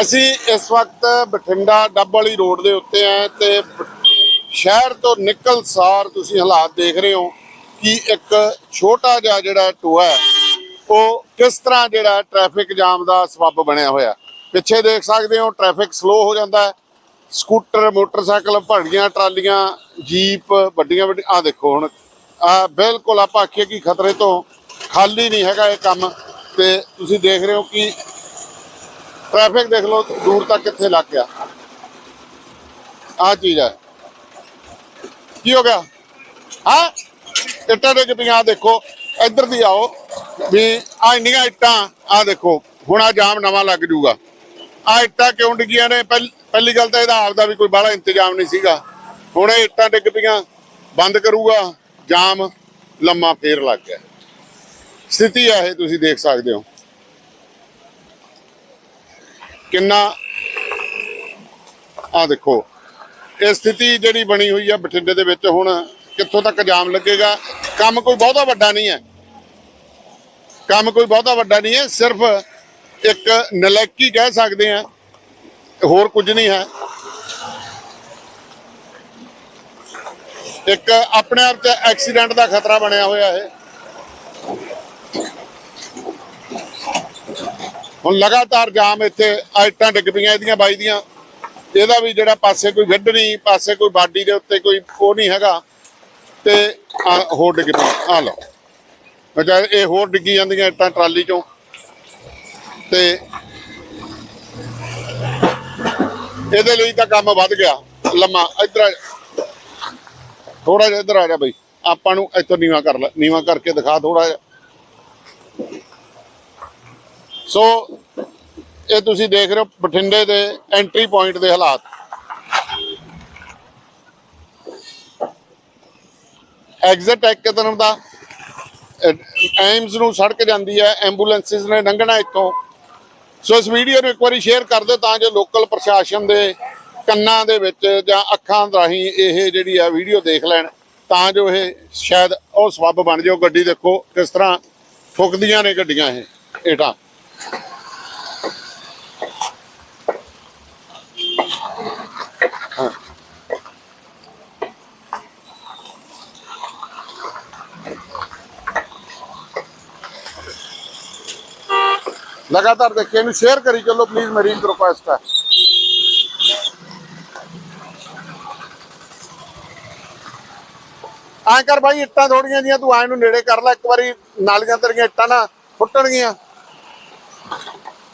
ਅਸੀਂ ਇਸ ਵਕਤ ਬਠਿੰਡਾ ਡੱਬ ਵਾਲੀ ਰੋਡ ਦੇ ਉੱਤੇ ਆ ਤੇ ਸ਼ਹਿਰ ਤੋਂ ਨਿਕਲ ਸਾਰ ਤੁਸੀਂ ਹਾਲਾਤ ਦੇਖ ਰਹੇ ਹੋ ਕਿ ਇੱਕ ਛੋਟਾ ਜਿਹਾ ਜਿਹੜਾ ਟੋਆ ਹੈ, ਉਹ ਕਿਸ ਤਰ੍ਹਾਂ ਜਿਹੜਾ ਟ੍ਰੈਫਿਕ ਜਾਮ ਦਾ ਸਬੱਬ ਬਣਿਆ ਹੋਇਆ ਪਿੱਛੇ ਦੇਖ ਸਕਦੇ ਹੋ, ਟ੍ਰੈਫਿਕ ਸਲੋ ਹੋ ਜਾਂਦਾ ਹੈ। ਸਕੂਟਰ, ਮੋਟਰਸਾਈਕਲ ਭੜੀਆਂ ਟਰਾਲੀਆਂ, ਜੀਪ, ਵੱਡੀਆਂ ਵੱਡੀਆਂ ਆ ਦੇਖੋ ਹੁਣ ਆ ਬਿਲਕੁਲ ਆਪਾਂ ਆਖੀਏ ਕਿ ਖਤਰੇ ਤੋਂ ਖਾਲੀ ਨਹੀਂ ਹੈਗਾ ਇਹ ਕੰਮ। ਤੇ ਤੁਸੀਂ ਦੇਖ ਰਹੇ ਹੋ ਕਿ ਟ੍ਰੈਫਿਕ ਦੇਖ ਲਓ, ਦੂਰ ਤੱਕ ਕਿੱਥੇ ਲੱਗ ਗਿਆ। ਆ ਚੀਜ਼ ਹੈ। ਕੀ ਹੋ ਗਿਆ? ਹਾਂ? ਇੱਟਾਂ ਦੇ ਪਈਆਂ ਦੇਖੋ, ਇੱਧਰ ਦੀ ਆਓ, ਵੀ ਆ ਇੰਨੀਆਂ ਇੱਟਾਂ ਆ ਦੇਖੋ, ਹੁਣ ਆ ਜਾਮ ਨਵਾਂ ਲੱਗ ਜੂਗਾ। ਆ ਇੱਟਾਂ ਕਿਉਂ ਡਿੱਗੀਆਂ ਨੇ? ਪਹਿਲ- ਪਹਿਲੀ ਗੱਲ ਤਾਂ ਇਹਦਾ ਆਪ ਦਾ ਵੀ ਕੋਈ ਬਾਹਲਾ ਇੰਤਜ਼ਾਮ ਨਹੀਂ ਸੀਗਾ। ਹੁਣ ਇਹ ਇੱਟਾਂ ਡਿੱਗ ਪਈਆਂ, ਬੰਦ ਕਰੂਗਾ, ਜਾਮ ਲੰਮਾ ਫੇਰ ਲੱਗ ਗਿਆ। ਸਥਿਤੀ ਹੈ ਇਹ, ਤੁਸੀਂ ਦੇਖ ਸਕਦੇ ਹੋ। ਕਿੰਨਾ? ਆ ਦੇਖੋ, ਇਹ ਸਥਿਤੀ ਜਿਹੜੀ ਬਣੀ ਹੋਈ ਆ ਬਠਿੰਡੇ ਦੇ ਵਿੱਚ ਹੁਣ ਕਿੱਥੋਂ ਤੱਕ ਜਾਮ ਲੱਗੇਗਾ? ਕੰਮ ਕੋਈ ਬਹੁਤਾ ਵੱਡਾ ਨਹੀਂ ਹੈ। ਕੰਮ ਕੋਈ ਬਹੁਤਾ ਵੱਡਾ ਨਹੀਂ ਹੈ, ਸਿਰਫ ਇੱਕ ਨਲੈਕੀ ਕਹਿ ਸਕਦੇ ਆ ਹੋਰ ਕੁਝ ਨਹੀਂ ਹੈ। ਇੱਕ ਆਪਣੇ ਆਪ 'ਚ ਐਕਸੀਡੈਂਟ ਦਾ ਖਤਰਾ ਬਣਿਆ ਹੋਇਆ ਹੈ। ਹੁਣ ਲਗਾਤਾਰ ਜਾਮ ਇੱਥੇ, ਆਈਟਾਂ ਡਿੱਗ ਪਈਆਂ ਇਹਦੀਆਂ ਬਾਈ ਦੀਆਂ। ਇਹਦਾ ਵੀ ਜਿਹੜਾ ਪਾਸੇ ਕੋਈ ਗੱਡ ਨਹੀਂ ਪਾਸੇ ਕੋਈ ਬਾਡੀ ਦੇ ਉੱਤੇ ਕੋਈ ਉਹ ਨਹੀਂ ਹੈਗਾ। ਤੇ ਹੋਰ ਡਿੱਗ ਪਈ ਆ ਲਓ। ਬਚਾ ਇਹ ਹੋਰ ਡਿੱਗੀ ਜਾਂਦੀਆਂ ਇੱਟਾਂ ਟਰਾਲੀ ਚੋਂ। ਤੇ ਇਹਦੇ ਲਈ ਤਾਂ ਕੰਮ ਵੱਧ ਗਿਆ। ਲੰਮਾ, ਇੱਧਰ ਥੋੜਾ ਜਿਹਾ ਇਧਰ ਆ ਜਾ ਬਈ। ਆਪਾਂ ਨੂੰ ਇੱਥੋਂ ਨੀਵਾ ਕਰ ਲੈ, ਨੀਵਾ ਕਰਕੇ ਦਿਖਾ ਥੋੜਾ ਜਿਹਾ। ਸੋ ਇਹ ਤੁਸੀਂ ਦੇਖ ਰਹੇ ਹੋ ਬਠਿੰਡੇ ਦੇ ਐਂਟਰੀ ਪੁਆਇੰਟ ਦੇ ਹਾਲਾਤ। ਐਗਜ਼ਿਟ ਇੱਕ ਤਰ੍ਹਾਂ ਦਾ ਐਮਸ ਨੂੰ ਸੜਕ ਜਾਂਦੀ ਹੈ ਐਂਬੂਲੈਂਸਿਸ ਨੇ ਲੰਘਣਾ ਇੱਥੋਂ। ਸੋ ਇਸ ਵੀਡੀਓ ਨੂੰ ਇੱਕ ਵਾਰੀ ਸ਼ੇਅਰ ਕਰ ਦਿਓ ਤਾਂ ਜੋ ਲੋਕਲ ਪ੍ਰਸ਼ਾਸਨ ਦੇ ਕੰਨਾਂ ਦੇ ਵਿੱਚ ਜਾਂ ਅੱਖਾਂ ਰਾਹੀਂ ਇਹ ਜਿਹੜੀ ਆ ਵੀਡੀਓ ਦੇਖ ਲੈਣ, ਤਾਂ ਜੋ ਇਹ ਸ਼ਾਇਦ ਉਹ ਸਬੱਬ ਬਣ ਜਾਓ, ਗੱਡੀ ਦੇਖੋ ਕਿਸ ਤਰ੍ਹਾਂ ਠੁਕਦੀਆਂ ਨੇ ਗੱਡੀਆਂ ਇਹ ਇਹਟਾਂ ਲਗਾਤਾਰ ਦੇਖੇ ਇਹਨੂੰ ਸ਼ੇਅਰ ਕਰੀ ਚੱਲੋ ਪਲੀਜ਼ ਮੇਰੀ ਰਿਕੁਐਸਟ ਹੈ। ਆਂ ਕਰ ਭਾਈ ਇੱਟਾਂ ਥੋੜੀਆਂ ਜੀਆਂ ਤੂੰ ਐਂ ਨੂੰ ਨੇੜੇ ਕਰ ਲੈ ਇੱਕ ਵਾਰੀ ਨਾਲੀਆਂ ਤੇਰੀਆਂ ਇੱਟਾਂ ਨਾ ਫੁੱਟਣਗੀਆਂ।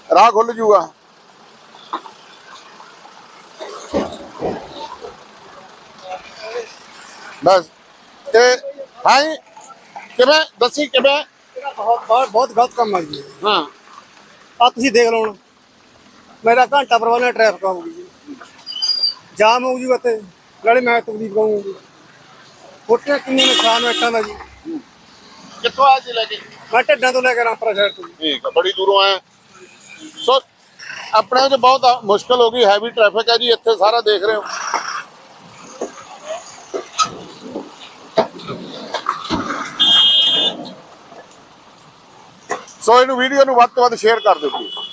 ਰਾਹ ਖੁੱਲ ਜੂਗਾ। ਬਸ ਤੇ ਭਾਈ ਕਿਵੇਂ? ਦੱਸੀ ਕਿਵੇਂ? ਬਹੁਤ ਬਹੁਤ ਬਹੁਤ ਗਲਤ ਕੰਮ ਹੈ ਜੀ। ਹਾਂ। ਆ ਤੁਸੀਂ ਦੇਖ ਲਓ ਹੁਣ। ਮੇਰਾ ਘੰਟਾ ਪਰਵਾਹ ਨਾਲ ਟ੍ਰੈਫਿਕ ਆਊਗੀ ਜੀ। ਜਾਮ ਹੋਊ ਜੀ ਉੱਥੇ। ਨਾਲੇ ਮੈਂ ਤਕਲੀਫ ਕਰਾਂਗੀ। ਫੁੱਟੇ ਕਿੰਨੇ ਨੁਕਸਾਨ ਬੈਠਾ ਦਾ ਜੀ। ਕਿੱਥੋਂ ਆਇਆ ਸੀ ਲੈ ਕੇ? ਮੈਂ ਢੱਡਾਂ ਤੋਂ ਲੈ ਕੇ ਰਾਮਪੁਰਾ ਸ਼ਹਿਰ ਤੋਂ। ਠੀਕ ਆ ਬੜੀ ਦੂਰੋਂ ਆਇਆ ਸੋ ਆਪਣੇ ਚ ਬਹੁਤ ਮੁਸ਼ਕਲ ਹੋ ਗਈ ਹੈਵੀ ਟ੍ਰੈਫਿਕ ਹੈ ਜੀ ਇੱਥੇ ਸਾਰਾ ਦੇਖ ਰਹੇ ਹੋ। ਸੋ ਇਹਨੂੰ ਵੀਡੀਓ ਨੂੰ ਵੱਧ ਤੋਂ ਵੱਧ ਸ਼ੇਅਰ ਕਰ ਦਿਓ please।